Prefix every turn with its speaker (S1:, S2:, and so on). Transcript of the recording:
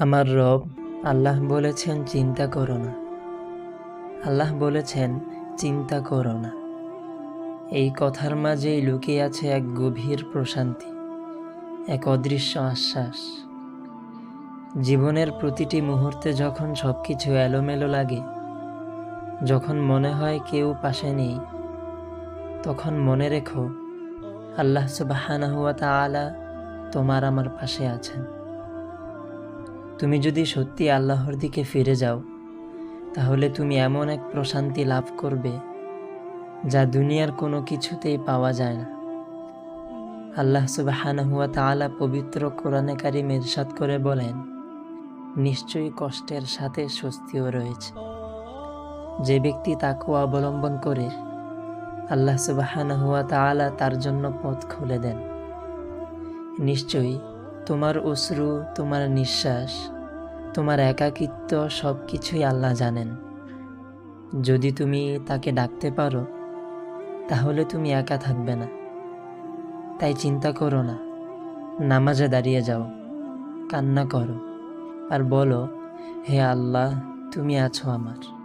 S1: আমার রব আল্লাহ বলেছেন, চিন্তা করো না। আল্লাহ বলেছেন, চিন্তা করো না। এই কথার মাঝেই লুকিয়ে আছে এক গভীর প্রশান্তি, এক অদৃশ্য আশ্বাস। জীবনের প্রতিটি মুহূর্তে যখন সব কিছু এলোমেলো লাগে, যখন মনে হয় কেউ পাশে নেই, তখন মনে রেখো, আল্লাহ সুবাহানা হুয়া তাআলা তোমার আমার পাশে আছেন। তুমি যদি সত্যি আল্লাহর দিকে ফিরে যাও, তাহলে তুমি এমন এক প্রশান্তি লাভ করবে যা দুনিয়ার কোনো কিছুতেই পাওয়া যায় না। আল্লাহ সুবাহানহুয়া তাআলা পবিত্র কোরআনে কারিম করে বলেন, নিশ্চয়ই কষ্টের সাথে স্বস্তিও রয়েছে। যে ব্যক্তি তাকেও অবলম্বন করে, আল্লাহ সুবাহানহুয়া তাআলা তার জন্য পথ খুলে দেন। নিশ্চয়ই তোমার অশ্রু, তোমার নিঃশ্বাস তোমার একাকিত্ব সব কিছুই আল্লাহ জানেন। যদি তুমি তাকে ডাকতে পারো, তাহলে তুমি একা থাকবে না। তাই চিন্তা করো না, নামাজে দাঁড়িয়ে যাও, কান্না করো, আর বলো, হে আল্লাহ, তুমি আছো আমার।